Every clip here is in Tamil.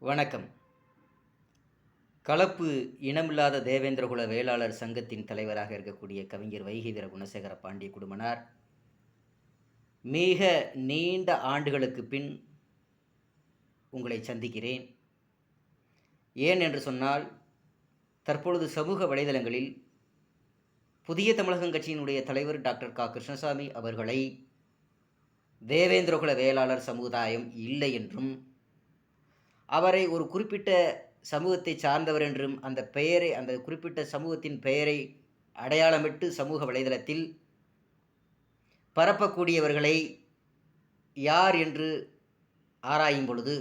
வணக்கம். கலப்பு இனமில்லாத தேவேந்திரகுல வேளாளர் சங்கத்தின் தலைவராக இருக்கக்கூடிய கவிஞர் வைகைவீர குணசேகர பாண்டிய குடும்பனார். மிக நீண்ட ஆண்டுகளுக்கு பின் உங்களை சந்திக்கிறேன். ஏன் என்று சொன்னால் தற்பொழுது சமூக வலைதளங்களில் புதிய தமிழகம் கட்சியினுடைய தலைவர் டாக்டர் கா. கிருஷ்ணசாமி அவர்களை தேவேந்திரகுல வேளாளர் சமுதாயம் இல்லை என்றும் அவரை ஒரு குறிப்பிட்ட சமூகத்தை சார்ந்தவர் என்றும் அந்த பெயரை அந்த குறிப்பிட்ட சமூகத்தின் பெயரை அடையாளமிட்டு சமூக வலைதளத்தில் பரப்பக்கூடியவர்களை யார் என்று ஆராயும் பொழுது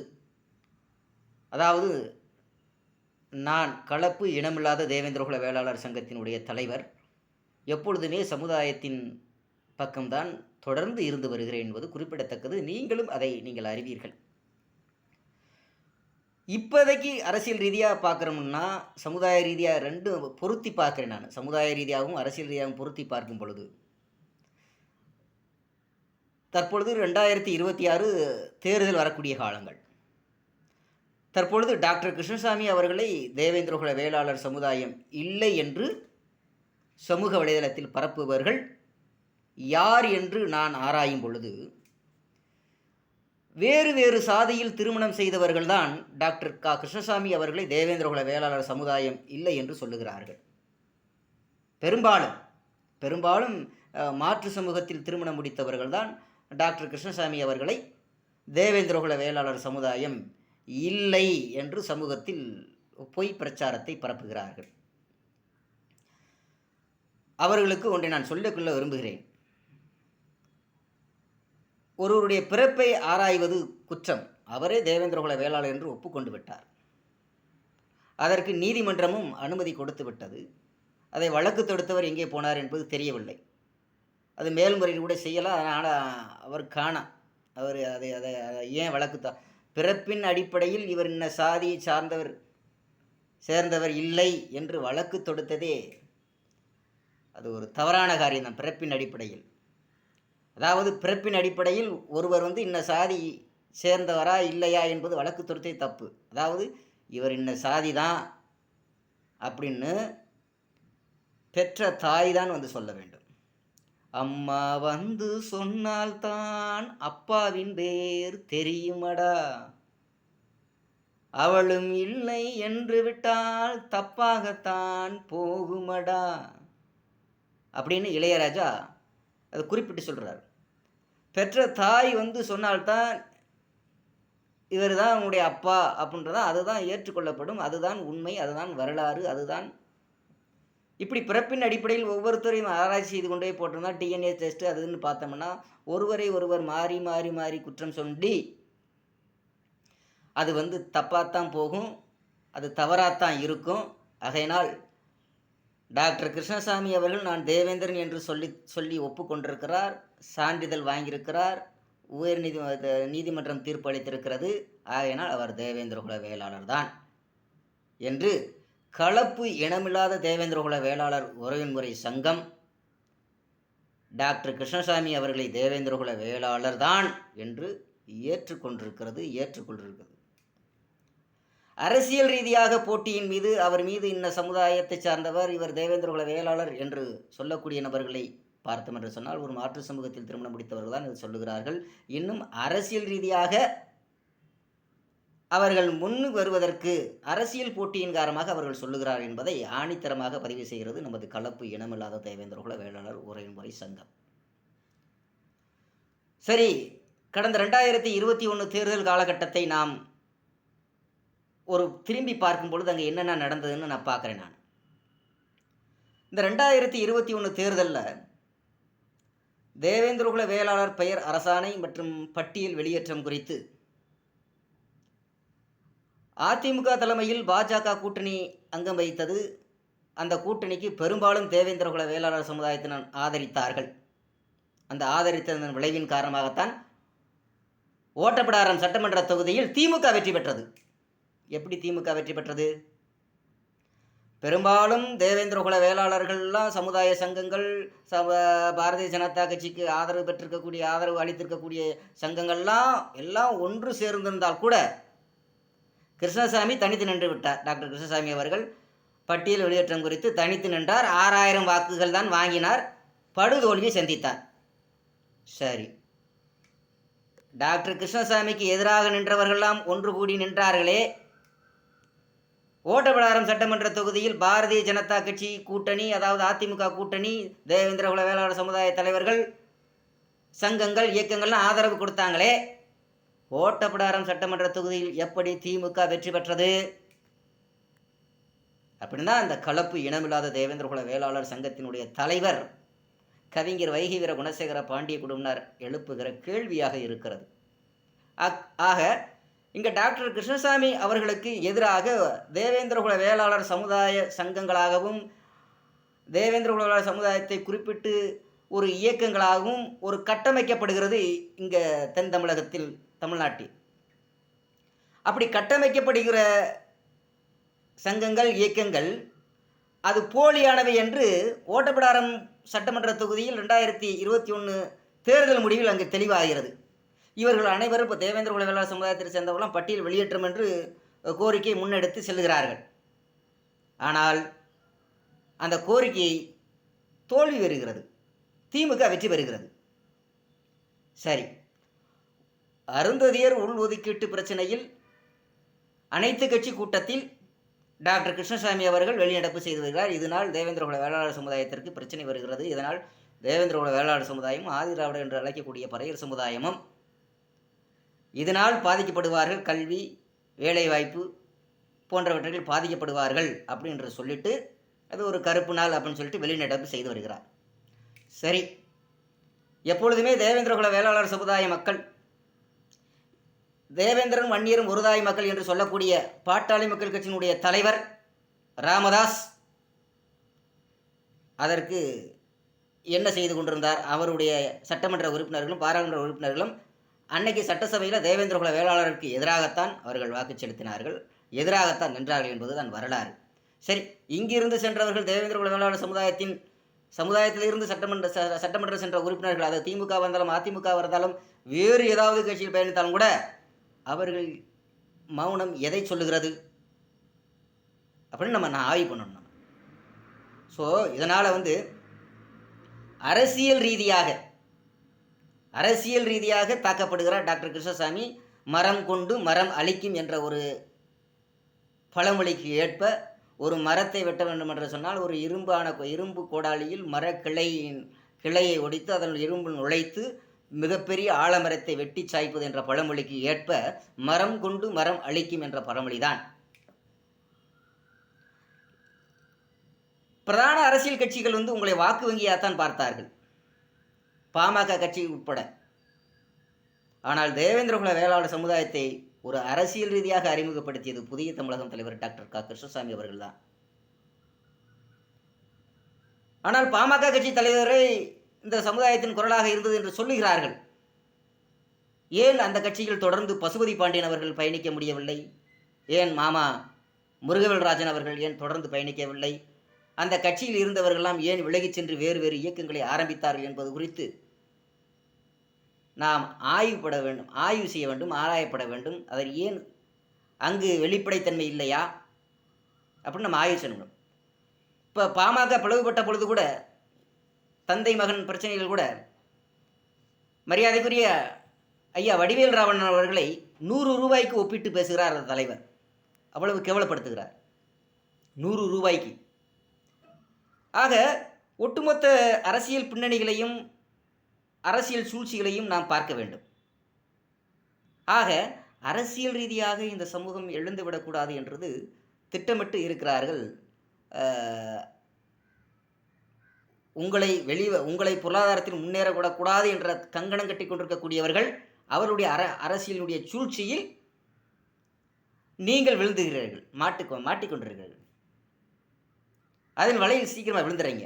அதாவது நான் கலப்பு இனமில்லாத தேவேந்திரகுல வேளாளர் சங்கத்தினுடைய தலைவர் எப்பொழுதுமே சமுதாயத்தின் பக்கம்தான் தொடர்ந்து இருந்து வருகிறேன் என்பது குறிப்பிடத்தக்கது. நீங்களும் அதை நீங்கள் அறிவீர்கள். இப்போதைக்கு அரசியல் ரீதியாக பார்க்குறோம்னா சமுதாய ரீதியாக ரெண்டும் பொருத்தி பார்க்குறேன் நான். சமுதாய ரீதியாகவும் அரசியல் ரீதியாகவும் பொருத்தி பார்க்கும் பொழுது. தற்பொழுது ரெண்டாயிரத்தி இருபத்தி ஆறு தேர்தல் வரக்கூடிய காலங்கள். தற்பொழுது டாக்டர் கிருஷ்ணசாமி அவர்களை தேவேந்திரகுல வேளாளர் சமுதாயம் இல்லை என்று சமூக வலைதளத்தில் பரப்புபவர்கள் யார் என்று நான் ஆராயும் பொழுது வேறு வேறு சாதியில் திருமணம் செய்தவர்கள்தான் டாக்டர் கா. கிருஷ்ணசாமி அவர்களை தேவேந்திரகுல வேளாளர் சமுதாயம் இல்லை என்று சொல்லுகிறார்கள். பெரும்பாலும் பெரும்பாலும் மாற்று சமூகத்தில் திருமணம் முடித்தவர்கள்தான் டாக்டர் கிருஷ்ணசாமி அவர்களை தேவேந்திரகுல வேளாளர் சமுதாயம் இல்லை என்று சமூகத்தில் பொய் பிரச்சாரத்தை பரப்புகிறார்கள். அவர்களுக்கு ஒன்றை நான் சொல்லிக்கொள்ள விரும்புகிறேன். ஒருவருடைய பிறப்பை ஆராய்வது குற்றம். அவரே தேவேந்திரகுல வேளாளர் என்று ஒப்புக்கொண்டு விட்டார் அதற்கு நீதிமன்றமும் அனுமதி கொடுத்து விட்டது அதை வழக்கு தொடுத்தவர் எங்கே போனார் என்பது தெரியவில்லை. அது மேல்முறையில் கூட செய்யலாம். ஆனால் அவர் காணா. அவர் அதை அதை அதை ஏன் வழக்கு த பிறப்பின் அடிப்படையில் இவர் இன்ன சாதியை சார்ந்தவர் சேர்ந்தவர் இல்லை என்று வழக்கு தொடுத்ததே அது ஒரு தவறான காரியம்தான். பிறப்பின் அடிப்படையில். அதாவது பிறப்பின் அடிப்படையில் ஒருவர் வந்து இன்ன சாதி சேர்ந்தவரா இல்லையா என்பது வழக்கு துரத்தை தப்பு. அதாவது இவர் இன்ன சாதி தான் அப்படின்னு பெற்ற தாய் தான் வந்து சொல்ல வேண்டும். அம்மா வந்து சொன்னால்தான் அப்பாவின் பேர் தெரியுமடா. அவளும் இல்லை என்று விட்டால் தப்பாகத்தான் போகுமடா. அப்படின்னு இளையராஜா அதை குறிப்பிட்டு சொல்கிறார் பெற்ற தாய் வந்து சொன்னால்தான் இவர் தான் உன்னுடைய அப்பா அப்படின்றத அதுதான் ஏற்றுக்கொள்ளப்படும். அதுதான் உண்மை அதுதான் வரலாறு அதுதான் இப்படி பிறப்பின் அடிப்படையில் ஒவ்வொருத்தரையும் ஆராய்ச்சி செய்து கொண்டே போட்டிருந்தா டிஎன்ஏ டெஸ்ட் அதுன்னு பார்த்தோம்னா ஒருவரை ஒருவர் மாறி மாறி மாறி குற்றம் சொல்லி அது வந்து தப்பாகத்தான் போகும் அது தவறாகத்தான் இருக்கும். அதையினால் டாக்டர் கிருஷ்ணசாமி அவர்கள் நான் தேவேந்திரன் என்று சொல்லி சொல்லி ஒப்புக்கொண்டிருக்கிறார். சான்றிதழ் வாங்கியிருக்கிறார் உயர் நீதி நீதிமன்றம் தீர்ப்பு அளித்திருக்கிறது. ஆகையினால் அவர் தேவேந்திரகுல வேளாளர் தான் என்று கலப்பு இனமில்லாத தேவேந்திரகுல வேளாளர் உறவின்முறை சங்கம் டாக்டர் கிருஷ்ணசாமி அவர்களை தேவேந்திரகுல வேளாளர் தான் என்று ஏற்றுக்கொண்டிருக்கிறது ஏற்றுக்கொண்டிருக்கிறது. அரசியல் ரீதியாக போட்டியின் மீது அவர் மீது இன்ன சமுதாயத்தை சார்ந்தவர் இவர் தேவேந்திரகுல வேளாளர் என்று சொல்லக்கூடிய நபர்களை பார்த்தோம் என்று சொன்னால் ஒரு மாற்று சமூகத்தில் திருமணம் முடித்தவர்கள் தான் இது சொல்லுகிறார்கள். இன்னும் அரசியல் ரீதியாக அவர்கள் முன் வருவதற்கு அரசியல் போட்டியின் காரணமாக அவர்கள் சொல்லுகிறார் என்பதை ஆணித்தரமாக பதிவு செய்கிறது நமது கலப்பு இனமில்லாத தேவேந்திரகுல வேளாளர் உரைமுறை சங்கம். சரி கடந்த ரெண்டாயிரத்தி இருபத்தி ஒன்று தேர்தல் காலகட்டத்தை நாம் ஒரு திரும்பி பார்க்கும் பொழுது அங்கே என்னென்ன நடந்ததுன்னு நான் பார்க்குறேன் நான். இந்த ரெண்டாயிரத்தி இருபத்தி ஒன்று தேர்தலில் தேவேந்திரகுல வேளாளர் பெயர் அரசாணை மற்றும் பட்டியல் வெளியேற்றம் குறித்து. அதிமுக தலைமையில் பாஜக கூட்டணி அங்கம் வைத்தது. அந்த கூட்டணிக்கு பெரும்பாலும் தேவேந்திரகுல வேளாளர் சமுதாயத்தினர் ஆதரித்தார்கள். அந்த ஆதரித்ததன் விளைவின் காரணமாகத்தான் ஓட்டப்படாரன் சட்டமன்ற தொகுதியில் திமுக வெற்றி பெற்றது. எப்படி திமுக வெற்றி பெற்றது? பெரும்பாலும் தேவேந்திரகுல வேளாளர்கள்லாம் சமுதாய சங்கங்கள் ச பாரதிய ஜனதா கட்சிக்கு ஆதரவு பெற்றிருக்கக்கூடிய ஆதரவு அளித்திருக்கக்கூடிய சங்கங்கள்லாம் எல்லாம் ஒன்று சேர்ந்திருந்தால் கூட கிருஷ்ணசாமி தனித்து நின்று விட்டார். டாக்டர் கிருஷ்ணசாமி அவர்கள் பட்டியல் வெளியேற்றம் குறித்து தனித்து நின்றார். ஆறாயிரம் வாக்குகள் தான் வாங்கினார். படுதோல்வியை சந்தித்தார். சரி. டாக்டர் கிருஷ்ணசாமிக்கு எதிராக நின்றவர்கள்லாம் ஒன்று கூடி நின்றார்களே. ஓட்டப்படாரம் சட்டமன்ற தொகுதியில் பாரதிய ஜனதா கட்சி கூட்டணி அதாவது அதிமுக கூட்டணி தேவேந்திரகுல வேளாளர் சமுதாய தலைவர்கள் சங்கங்கள் இயக்கங்கள்லாம் ஆதரவு கொடுத்தாங்களே. ஓட்டப்படாரம் சட்டமன்ற தொகுதியில் எப்படி திமுக வெற்றி பெற்றது? அப்படின்னா அந்த கலப்பு இனமில்லாத தேவேந்திரகுல வேளாளர் சங்கத்தினுடைய தலைவர் கவிஞர் வைகை வீர குணசேகர பாண்டிய குடும்பனார் எழுப்புகிற கேள்வியாக இருக்கிறது. ஆக இங்கே டாக்டர் கிருஷ்ணசாமி அவர்களுக்கு எதிராக தேவேந்திரகுல வேளாளர் சமுதாய சங்கங்களாகவும் தேவேந்திரகுல வேளாளர் சமுதாயத்தை குறிப்பிட்டு ஒரு இயக்கங்களாகவும் ஒரு கட்டமைக்கப்படுகிறது இங்கே தென் தமிழகத்தில் தமிழ்நாட்டில். அப்படி கட்டமைக்கப்படுகிற சங்கங்கள் இயக்கங்கள் அது போலியானவை என்று ஓட்டப்பிடாரம் சட்டமன்ற தொகுதியில் ரெண்டாயிரத்தி இருபத்தி ஒன்று தேர்தல் முடிவில் அங்கு தெளிவாகிறது. இவர்கள் அனைவரும் இப்போ தேவேந்திர குல வேளாளர் சமுதாயத்தை சேர்ந்தவர்களாம் பட்டியல் வெளியேற்றம் என்று கோரிக்கை முன்னெடுத்து செல்கிறார்கள். ஆனால் அந்த கோரிக்கை தோல்வி பெறுகிறது. திமுக வெற்றி பெறுகிறது. சரி. அருந்ததியர் உள் ஒதுக்கீட்டு பிரச்சனையில் அனைத்து கட்சி கூட்டத்தில் டாக்டர் கிருஷ்ணசாமி அவர்கள் வெளிநடப்பு செய்து வருகிறார். இதனால் தேவேந்திரகுல வேளாளர் சமுதாயத்திற்கு பிரச்சனை வருகிறது. இதனால் தேவேந்திரகுல வேளாளர் சமுதாயமும் ஆதிராவிடர் என்று அழைக்கக்கூடிய பறையர் சமுதாயமும் இதனால் பாதிக்கப்படுவார்கள் கல்வி வேலைவாய்ப்பு போன்றவற்றில் பாதிக்கப்படுவார்கள் அப்படின்ற சொல்லிட்டு அது ஒரு கருப்பு நாள் அப்படின்னு சொல்லிட்டு வெளிநடப்பு செய்து வருகிறார். சரி. எப்பொழுதுமே தேவேந்திரகுல வேளாளர் சமுதாய மக்கள் தேவேந்திரன் வன்னியரும் ஒருதாய் மக்கள் என்று சொல்லக்கூடிய பாட்டாளி மக்கள் கட்சியினுடைய தலைவர் ராமதாஸ் அதற்கு என்ன செய்து கொண்டிருந்தார்? அவருடைய சட்டமன்ற உறுப்பினர்களும் பாராளுமன்ற உறுப்பினர்களும் அன்னைக்கு சட்டசபையில் தேவேந்திரகுல வேளாளருக்கு எதிராகத்தான் அவர்கள் வாக்கு செலுத்தினார்கள். எதிராகத்தான் நின்றார்கள் என்பதுதான் வரலாறு. சரி இங்கிருந்து சென்றவர்கள் தேவேந்திரகுல வேளாளர் சமுதாயத்தின் சமுதாயத்திலிருந்து சட்டமன்ற ச- சென்ற உறுப்பினர்கள் அது திமுக வந்தாலும் அதிமுக வந்தாலும் வேறு ஏதாவது கட்சியில் பயணித்தாலும் கூட அவர்கள் மௌனம் எதை சொல்லுகிறது? அப்படின்னு நம்ம நான் ஆய்வு பண்ணணும் நம்ம. ஸோ இதனால் வந்து அரசியல் ரீதியாக அரசியல் ரீதியாக தாக்கப்படுகிறார் டாக்டர் கிருஷ்ணசாமி. மரம் கொண்டு மரம் அழிக்கும் என்ற ஒரு பழமொழிக்கு ஏற்ப ஒரு மரத்தை வெட்ட வேண்டும் என்று சொன்னால் ஒரு இரும்பான இரும்பு கோடாலியில் மரக்கிளையின் கிளையை ஒடித்து அதன் இரும்பு நுழைத்து மிகப்பெரிய ஆலமரத்தை வெட்டி சாய்ப்பது என்ற பழமொழிக்கு ஏற்ப மரம் கொண்டு மரம் அழிக்கும் என்ற பழமொழிதான். பிரதான அரசியல் கட்சிகள் வந்து உங்களை வாக்கு வங்கியாகத்தான் பார்த்தார்கள். பாமக கட்சி உட்பட. ஆனால் தேவேந்திரகுல வேளாளர் சமுதாயத்தை ஒரு அரசியல் ரீதியாக அறிமுகப்படுத்தியது புதிய தமிழகம் தலைவர் டாக்டர் க. கிருஷ்ணசாமி அவர்கள்தான். ஆனால் பாமக கட்சி தலைவரை இந்த சமுதாயத்தின் குரலாக இருந்தது என்று சொல்லுகிறார்கள். ஏன் அந்த கட்சியில் தொடர்ந்து பசுபதி பாண்டியன் அவர்கள் பயணிக்க முடியவில்லை? ஏன் மாமா முருகவேல் ராஜன் அவர்கள் ஏன் தொடர்ந்து பயணிக்கவில்லை? அந்த கட்சியில் இருந்தவர்களெல்லாம் ஏன் விலகிச் சென்று வேறு வேறு இயக்கங்களை ஆரம்பித்தார்கள் என்பது குறித்து நாம் ஆய்வுபட வேண்டும் ஆய்வு செய்ய வேண்டும் ஆராயப்பட வேண்டும். அதில் ஏன் அங்கு வெளிப்படைத்தன்மை இல்லையா? அப்படின்னு நம்ம ஆய்வு செய்யணும். இப்போ பாமக பிளவுபட்ட பொழுது கூட தந்தை மகன் பிரச்சனைகள் கூட மரியாதைக்குரிய ஐயா வடிவேல் ராவணன் அவர்களை நூறு ரூபாய்க்கு ஒப்பிட்டு பேசுகிறார் அந்த தலைவர். அவ்வளவு கேவலப்படுத்துகிறார். நூறு ரூபாய்க்கு. ஆக ஒட்டுமொத்த அரசியல் பின்னணிகளையும் அரசியல் சூழ்ச்சிகளையும் நாம் பார்க்க வேண்டும். ஆக அரசியல் ரீதியாக இந்த சமூகம் எழுந்துவிடக்கூடாது என்றது திட்டமிட்டு இருக்கிறார்கள். உங்களை வெளி உங்களை பொருளாதாரத்தில் முன்னேறக்கூடக்கூடாது என்ற கங்கணம் கட்டி கொண்டிருக்கக்கூடியவர்கள் அவருடைய அர அரசியலுடைய சூழ்ச்சியில் நீங்கள் விழுந்துகிறீர்கள் மாட்டுக்கொ மாட்டிக்கொண்டிருக்கிறீர்கள். அதன் வலையில் சீக்கிரமாக விழுந்துறீங்க.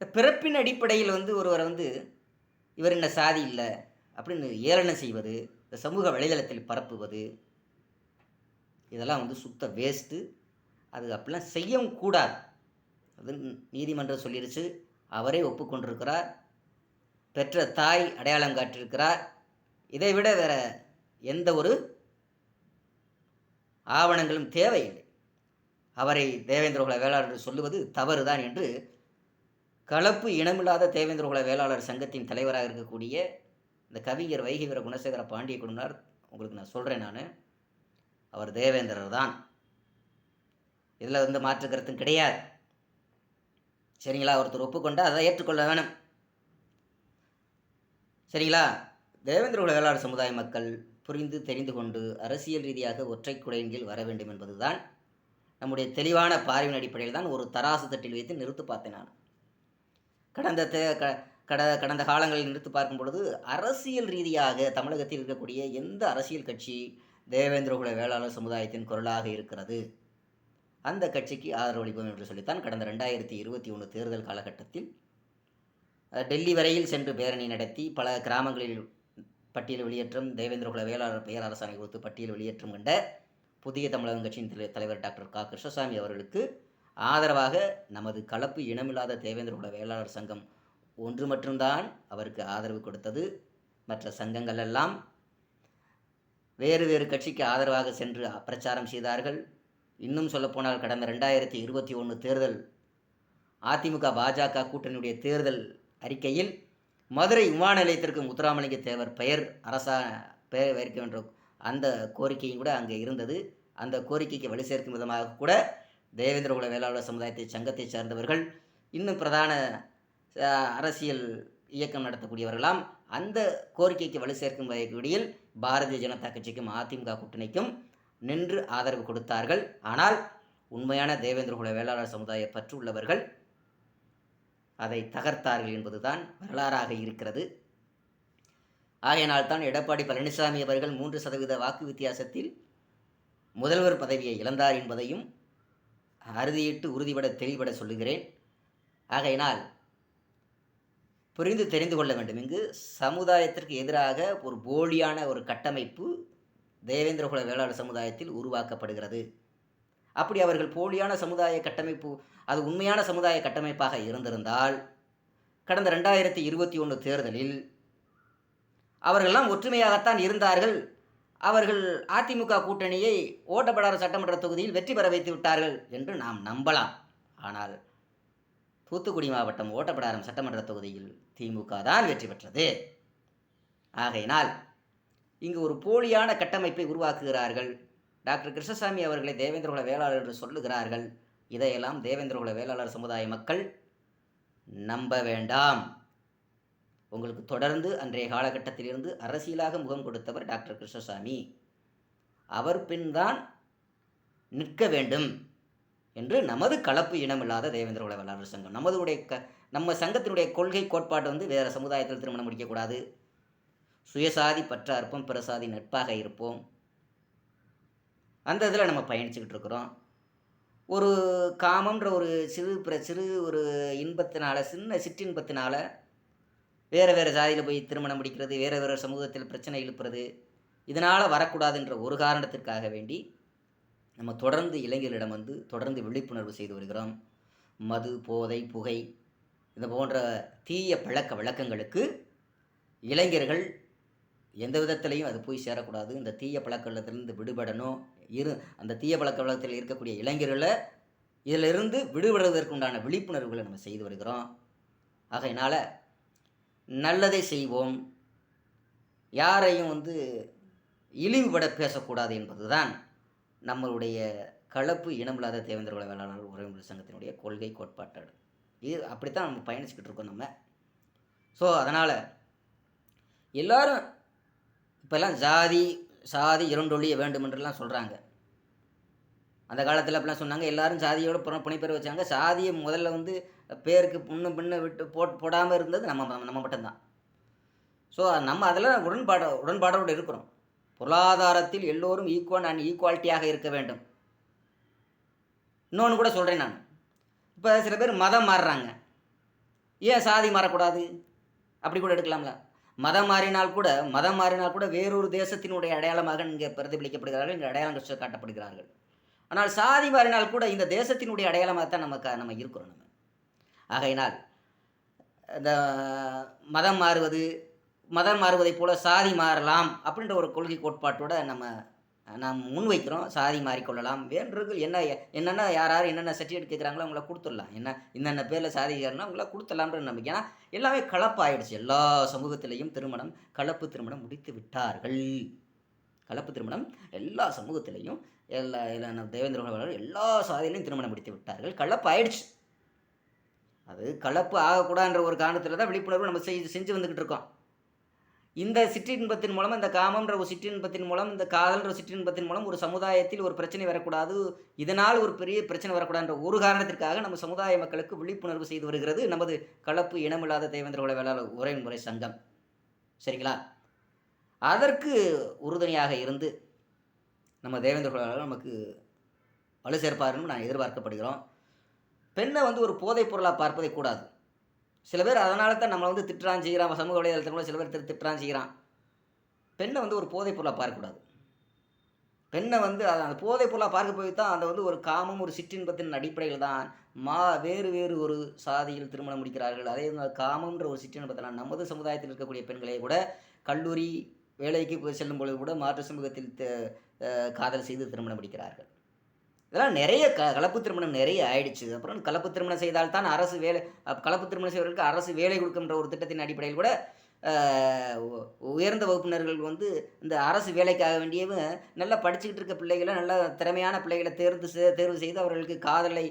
இந்த பிறப்பின் அடிப்படையில் வந்து ஒருவர் வந்து இவர் என்ன சாதி இல்லை அப்படின்னு ஏளனம் செய்வது இந்த சமூக வலைதளத்தில் பரப்புவது இதெல்லாம் வந்து சுத்த வேஸ்ட்டு அது அப்படிலாம் செய்யவும் கூடாது. அது நீதிமன்றம் சொல்லிருச்சு அவரே ஒப்புக்கொண்டிருக்கிறார் பெற்ற தாய் அடையாளம் காட்டியிருக்கிறார். இதை விட வேற எந்த ஒரு ஆவணங்களும் தேவையில்லை. அவரை தேவேந்திரகுல வேளாளர் சொல்லுவது தவறுதான் என்று கலப்பு இனமில்லாத தேவேந்திரகுல வேளாளர் சங்கத்தின் தலைவராக இருக்கக்கூடிய இந்த கவிஞர் வைகவீர குணசேகர பாண்டிய குழுவினர் உங்களுக்கு நான் சொல்கிறேன் நான் அவர் தேவேந்திரர் தான். இதில் வந்து மாற்று கருத்தும் கிடையாது. சரிங்களா? ஒருத்தர் ஒப்புக்கொண்டால் அதை ஏற்றுக்கொள்ள வேணும். சரிங்களா? தேவேந்திரகுல வேளாளர் சமுதாய மக்கள் புரிந்து தெரிந்து கொண்டு அரசியல் ரீதியாக ஒற்றை குடையின் கீழ் வர வேண்டும் என்பதுதான் நம்முடைய தெளிவான பார்வையின் அடிப்படையில் தான் ஒரு தராசு தட்டில் வைத்து நிறுத்து பார்த்தேன் நான். கடந்த தே க கட கடந்த காலங்களில் நிறுத்து பார்க்கும் பொழுது அரசியல் ரீதியாக தமிழகத்தில் இருக்கக்கூடிய எந்த அரசியல் கட்சி தேவேந்திரகுல வேளாளர் சமுதாயத்தின் குரலாக இருக்கிறது? அந்த கட்சிக்கு ஆதரவளிப்போம் என்று சொல்லித்தான் கடந்த ரெண்டாயிரத்தி இருபத்தி ஒன்று தேர்தல் காலகட்டத்தில் டெல்லி வரையில் சென்று பேரணி நடத்தி பல கிராமங்களில் பட்டியல் வெளியேற்றம் தேவேந்திரகுல வேளாளர் பெயர் அரசாணை கொடுத்து பட்டியல் வெளியேற்றம் கண்ட புதிய தமிழகம் கட்சியின் தலை- தலைவர் டாக்டர் க. கிருஷ்ணசாமி அவர்களுக்கு ஆதரவாக நமது கலப்பு இனமில்லாத தேவேந்திரகுல வேளாளர் சங்கம் ஒன்று மட்டும்தான் அவருக்கு ஆதரவு கொடுத்தது. மற்ற சங்கங்கள் எல்லாம் வேறு வேறு கட்சிக்கு ஆதரவாக சென்று பிரச்சாரம் செய்தார்கள். இன்னும் சொல்லப்போனால் கடந்த ரெண்டாயிரத்தி இருபத்தி ஒன்று தேர்தல் அதிமுக பாஜக கூட்டணியுடைய தேர்தல் அறிக்கையில் மதுரை விமான நிலையத்திற்கு முத்துராமலிங்க தேவர் பெயர் அரசா பெயர் வைக்க என்ற அந்த கோரிக்கையும் கூட அங்கே இருந்தது. அந்த கோரிக்கைக்கு வழி சேர்க்கும் விதமாக கூட தேவேந்திரகுல வேளாளர் சமுதாயத்தை சங்கத்தை சார்ந்தவர்கள் இன்னும் பிரதான அரசியல் இயக்கம் நடத்தக்கூடியவர்களாம் அந்த கோரிக்கைக்கு வலு சேர்க்கும் வகையில் பாரதிய ஜனதா கட்சிக்கும் அதிமுக கூட்டணிக்கும் நின்று ஆதரவு கொடுத்தார்கள். ஆனால் உண்மையான தேவேந்திரகுல வேளாளர் சமுதாய பற்று உள்ளவர்கள் அதை தகர்த்தார்கள் என்பதுதான் வரலாறாக இருக்கிறது. ஆகையினால் தான் எடப்பாடி பழனிசாமி அவர்கள் மூன்று சதவீத வாக்கு வித்தியாசத்தில் முதல்வர் பதவியை இழந்தார் என்பதையும் அறுதியிட்டு உறுதிபட தெளிவுபட சொல்லுகிறேன். ஆகையினால் புரிந்து தெரிந்து கொள்ள வேண்டும். இங்கு சமுதாயத்திற்கு எதிராக ஒரு போலியான ஒரு கட்டமைப்பு தேவேந்திரகுல வேளாளர் சமுதாயத்தில் உருவாக்கப்படுகிறது. அப்படி அவர்கள் போலியான சமுதாய கட்டமைப்பு அது உண்மையான சமுதாய கட்டமைப்பாக இருந்திருந்தால் கடந்த ரெண்டாயிரத்தி இருபத்தி ஒன்று தேர்தலில் அவர்களெல்லாம் ஒற்றுமையாகத்தான் இருந்தார்கள். அவர்கள் அதிமுக கூட்டணியை ஓட்டப்படாத சட்டமன்ற தொகுதியில் வெற்றி பெற வைத்து விட்டார்கள் என்று நாம் நம்பலாம். ஆனால் தூத்துக்குடி மாவட்டம் ஓட்டப்படாரம் சட்டமன்ற தொகுதியில் திமுக தான் வெற்றி பெற்றது. ஆகையினால் இங்கு ஒரு போலியான கட்டமைப்பை உருவாக்குகிறார்கள். டாக்டர் கிருஷ்ணசாமி அவர்களை தேவேந்திரகுல வேளாளர் என்று சொல்லுகிறார்கள். இதையெல்லாம் தேவேந்திரகுல வேளாளர் சமுதாய மக்கள் நம்ப வேண்டாம். உங்களுக்கு தொடர்ந்து அன்றைய காலகட்டத்திலிருந்து அரசியலாக முகம் கொடுத்தவர் டாக்டர் கிருஷ்ணசாமி. அவர் பின்தான் நிற்க வேண்டும் என்று நமது கலப்பு இனமில்லாத தேவேந்திரகுல வேளாளர் சங்கம் நமதுடைய க நம்ம சங்கத்தினுடைய கொள்கை கோட்பாடு வந்து வேறு சமுதாயத்தில் திருமணம் முடிக்கக்கூடாது. சுயசாதி பற்ற அற்பம் பிறசாதி நட்பாக இருப்போம். அந்த இதில் நம்ம பயணிச்சுக்கிட்டு இருக்கிறோம். ஒரு காமன்ற ஒரு சிறு பிற சிறு ஒரு இன்பத்தினால சின்ன சிற்றின்பத்தினால வேறு வேறு ஜாதியில் போய் திருமணம் முடிக்கிறது வேறு வேறு சமூகத்தில் பிரச்சனை எழுப்புறது இதனால் வரக்கூடாதுன்ற ஒரு காரணத்திற்காக வேண்டி நம்ம தொடர்ந்து இளைஞர்களிடம் வந்து தொடர்ந்து விழிப்புணர்வு செய்து வருகிறோம். மது போதை புகை இது போன்ற தீய பழக்க வழக்கங்களுக்கு இளைஞர்கள் எந்த விதத்திலையும் அது போய் சேரக்கூடாது. இந்த தீய பழக்கத்திலிருந்து விடுபடணும். இரு அந்த தீய பழக்க வழக்கத்தில் இருக்கக்கூடிய இளைஞர்களை இதிலிருந்து விடுபடுவதற்குண்டான விழிப்புணர்வுகளை நம்ம செய்து வருகிறோம். ஆகையினால் நல்லதை செய்வோம். யாரையும் வந்து இழிவுபட பேசக்கூடாது என்பதுதான் நம்மளுடைய கலப்பு இனமில்லாத தேவேந்திரகுல வேளாளர் உறவுமுறை சங்கத்தினுடைய கொள்கை கோட்பாட்டு இது அப்படித்தான் நம்ம பயணிச்சுக்கிட்டு இருக்கோம் நம்ம. ஸோ அதனால் எல்லாரும் இப்போல்லாம் ஜாதி சாதி இரண்டொழிய வேண்டும் என்றெல்லாம் சொல்கிறாங்க அந்த காலத்தில் அப்படிலாம் சொன்னாங்க. எல்லாரும் சாதியோட புற புனைப்பேர் வச்சாங்க. சாதியை முதல்ல வந்து பேருக்கு புண்ணு பின்ன விட்டு போட் போடாமல் இருந்தது நம்ம நம்ம மட்டும்தான். ஸோ நம்ம அதில் உடன்பாடு உடன்பாடோடு இருக்கிறோம். பொருளாதாரத்தில் எல்லோரும் ஈக்குவல் அண்ட் ஈக்குவாலிட்டியாக இருக்க வேண்டும். இன்னொன்று கூட சொல்கிறேன் நான். இப்போ சில பேர் மதம் மாறுறாங்க. ஏன் சாதி மாறக்கூடாது? அப்படி கூட எடுக்கலாம்ல. மதம் மாறினால் கூட மதம் மாறினால் கூட வேறொரு தேசத்தினுடைய அடையாளமாக இங்கே பிரதிபலிக்கப்படுகிறார்கள் இங்கே அடையாளம் காட்டப்படுகிறார்கள். ஆனால் சாதி மாறினால் கூட இந்த தேசத்தினுடைய அடையாளமாக தான் நமக்கு நம்ம இருக்கிறோம் நம்ம. ஆகையினால் இந்த மதம் மாறுவது மதம் மாறுவதைப் போல சாதி மாறலாம் அப்படின்ற ஒரு கொள்கை கோட்பாட்டோட நம்ம நாம் முன்வைக்கிறோம். சாதி மாறிக்கொள்ளலாம். வேண்டுகள் என்ன என்னென்ன யார் யார் என்னென்ன சர்டிஃபிகேட் கேட்குறாங்களோ அவங்கள கொடுத்துடலாம். என்ன இன்னென்ன பேரில் சாதிக்காரனா அவங்கள கொடுத்துடலாம்ன்ற நம்பிக்கை. ஏன்னா எல்லாமே கலப்பாயிடுச்சு. எல்லா சமூகத்திலையும் திருமணம் கலப்பு திருமணம் முடித்து விட்டார்கள். கலப்பு திருமணம் எல்லா சமூகத்திலையும் எல்லா எல்லா நம்ம தேவேந்திர குலவர்கள் எல்லா சாதியிலையும் திருமணம் முடித்து விட்டார்கள். கலப்பு ஆயிடுச்சு. அது கலப்பு ஆகக்கூடாதுன்ற ஒரு காரணத்தில் தான் விழிப்புணர்வு நம்ம செஞ்சு செஞ்சு வந்துக்கிட்டு இருக்கோம். இந்த சிற்றின்பத்தின் மூலம் இந்த காமன்ற ஒரு சிற்றின்பத்தின் மூலம் இந்த காதல்ன்ற சிற்றின்பத்தின் மூலம் ஒரு சமுதாயத்தில் ஒரு பிரச்சனை வரக்கூடாது. இதனால் ஒரு பெரிய பிரச்சனை வரக்கூடாதுன்ற ஒரு காரணத்திற்காக நம்ம சமுதாய மக்களுக்கு விழிப்புணர்வு செய்து வருகிறது நமது கலப்பு இனமில்லாத தேவேந்திர குல வேளாளர் உரைமுறை சங்கம். சரிங்களா? அதற்கு உறுதுணையாக இருந்து நம்ம தேவேந்திர குல நமக்கு வலு சேர்ப்பாருன்னு நான் எதிர்பார்க்கப்படுகிறோம். பெண்ணை வந்து ஒரு போதைப் பொருளாக பார்ப்பதை கூடாது. சில பேர் அதனால தான் நம்மளை வந்து திட்டுறான் செய்கிறான் சமூக வலைதளத்தில் கூட சில பேர் திரு திட்டுறான் செய்கிறான். பெண்ணை வந்து ஒரு போதைப் பொருளாக பார்க்கக்கூடாது. பெண்ணை வந்து அதை அந்த போதைப் பொருளாக பார்க்க போய் தான் அதை வந்து ஒரு காமம் ஒரு சிற்றின்பத்தின் அடிப்படையில் தான் மா வேறு வேறு ஒரு சாதியில் திருமணம் முடிக்கிறார்கள். அதே காமம்ன்ற ஒரு சிற்றின்பத்தில் நமது சமுதாயத்தில் இருக்கக்கூடிய பெண்களை கூட கல்லூரி வேலைக்கு போய் செல்லும் பொழுது கூட மாற்று சமூகத்தில் காதல் செய்து திருமணம் முடிக்கிறார்கள். இதெல்லாம் நிறைய க கலப்பு திருமணம் நிறைய ஆயிடுச்சு. அப்புறம் கலப்பு திருமணம் செய்தால்தான் அரசு வேலை கலப்பு திருமணம் செய்வதற்கு அரசு வேலை கொடுக்கின்ற ஒரு திட்டத்தின் அடிப்படையில் கூட உயர்ந்த வகுப்பினர்கள் வந்து இந்த அரசு வேலைக்காக வேண்டியவும் நல்லா படிச்சுக்கிட்டு இருக்க பிள்ளைகளை நல்லா திறமையான பிள்ளைகளை தேர்ந்து செ- தேர்வு செய்து அவர்களுக்கு காதலை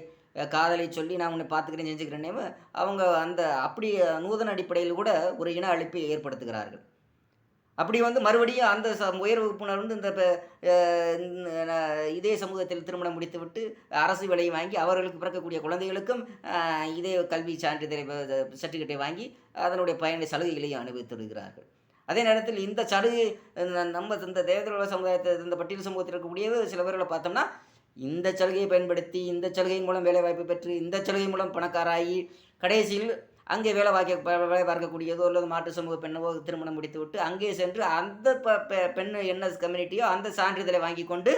காதலை சொல்லி நான் உன்னை பார்த்துக்கிறேன் செஞ்சுக்கிறேன்னே அவங்க அந்த அப்படி நூதன அடிப்படையில் கூட ஒரு இன அழிப்பை ஏற்படுத்துகிறார்கள். அப்படி வந்து மறுபடியும் அந்த ச உயர் வகுப்பினர் வந்து இந்த இதே சமூகத்தில் திருமணம் முடித்துவிட்டு அரசு விலையை வாங்கி அவர்களுக்கு பிறக்கக்கூடிய குழந்தைகளுக்கும் இதே கல்வி சான்றிதழை சர்டிஃபிகேட்டை வாங்கி அதனுடைய பயனை சலுகைகளையும் அனுபவித்து வருகிறார்கள் அதே நேரத்தில் இந்த சலுகை நம்ம இந்த தேவேந்திர சமுதாயத்தை இந்த பட்டியல் சமூகத்தில் இருக்கக்கூடிய சில பேர்களை பார்த்தோம்னா இந்த சலுகையை பயன்படுத்தி இந்த சலுகை மூலம் வேலைவாய்ப்பு பெற்று இந்த சலுகை மூலம் பணக்காராகி கடைசியில் அங்கே வேலை பார்க்க வேலை பார்க்கக்கூடியதோ அல்லது மாற்று சமூக பெண்ணவோ திருமணம் முடித்து விட்டு அங்கே சென்று அந்த ப பெண் என்ன கம்யூனிட்டியோ அந்த சான்றிதழை வாங்கி கொண்டு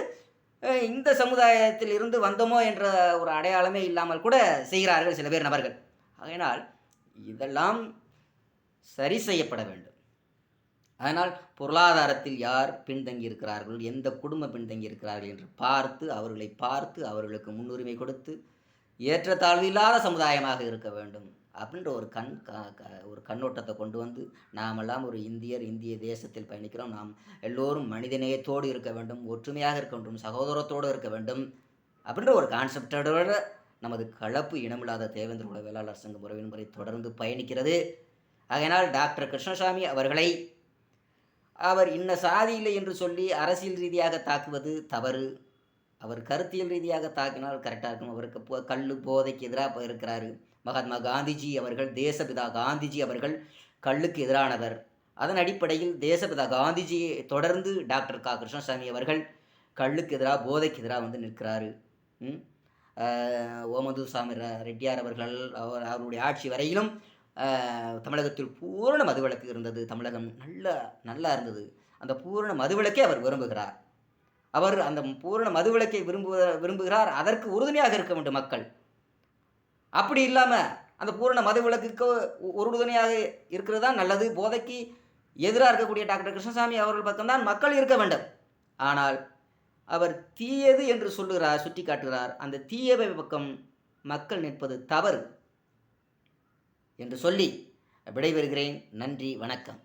இந்த சமுதாயத்தில் இருந்து வந்தோமோ என்ற ஒரு அடையாளமே இல்லாமல் கூட செய்கிறார்கள் சில பேர் நபர்கள். ஆகையினால் இதெல்லாம் சரி செய்யப்பட வேண்டும். அதனால் பொருளாதாரத்தில் யார் பின்தங்கி இருக்கிறார்கள் எந்த குடும்பம் பின்தங்கி இருக்கிறார்கள் என்று பார்த்து அவர்களை பார்த்து அவர்களுக்கு முன்னுரிமை கொடுத்து ஏற்றத்தாழ்வு இல்லாத சமுதாயமாக இருக்க வேண்டும். அப்படின்ற ஒரு கண் க- க- ஒரு கண்ணோட்டத்தை கொண்டு வந்து நாமெல்லாம் ஒரு இந்தியர் இந்திய தேசத்தில் பயணிக்கிறோம். நாம் எல்லோரும் மனிதநேயத்தோடு இருக்க வேண்டும் ஒற்றுமையாக இருக்க வேண்டும் சகோதரத்தோடு இருக்க வேண்டும் அப்படின்ற ஒரு கான்செப்டோட நமது கலப்பு இனமில்லாத தேவேந்திர குல வேளாளர் சங்கம் உறவின் முறை தொடர்ந்து பயணிக்கிறது. ஆகையினால் டாக்டர் கிருஷ்ணசாமி அவர்களை அவர் இன்ன சாதி இல்லை என்று சொல்லி அரசியல் ரீதியாக தாக்குவது தவறு. அவர் கருத்தியல் ரீதியாக தாக்கினால் கரெக்டாக இருக்கும். அவருக்கு போ கல் போதைக்கு எதிராக இருக்கிறாரு மகாத்மா காந்திஜி அவர்கள் தேசபிதா காந்திஜி அவர்கள் கல்லுக்கு எதிரானவர். அதன் அடிப்படையில் தேசபிதா காந்திஜியை தொடர்ந்து டாக்டர் கா. கிருஷ்ணசாமி அவர்கள் கல்லுக்கு எதிராக போதைக்கு எதிராக வந்து நிற்கிறாரு. ஓமது சாமி ரெட்டியார் அவர்கள் அவர் அவருடைய ஆட்சி வரையிலும் தமிழகத்தில் பூரண மதுவிலக்கு இருந்தது. தமிழகம் நல்ல நல்லா இருந்தது. அந்த பூரண மதுவிலக்கை அவர் விரும்புகிறார். அவர் அந்த பூரண மதுவிலக்கை விரும்புகிற விரும்புகிறார். அதற்கு உறுதுணையாக இருக்க வேண்டும் மக்கள். அப்படி இல்லாமல் அந்த பூரண மதுவிலக்குக்கு விளக்குக்கு உறுதுணையாக இருக்கிறது தான் நல்லது? போதைக்கு எதிராக இருக்கக்கூடிய டாக்டர் கிருஷ்ணசாமி அவர்கள் பக்கம்தான் மக்கள் இருக்க வேண்டும். ஆனால் அவர் தீயது என்று சொல்லுகிறார் சுட்டி காட்டுகிறார். அந்த தீயவை பக்கம் மக்கள் நிற்பது தவறு என்று சொல்லி விடைபெறுகிறேன். நன்றி வணக்கம்.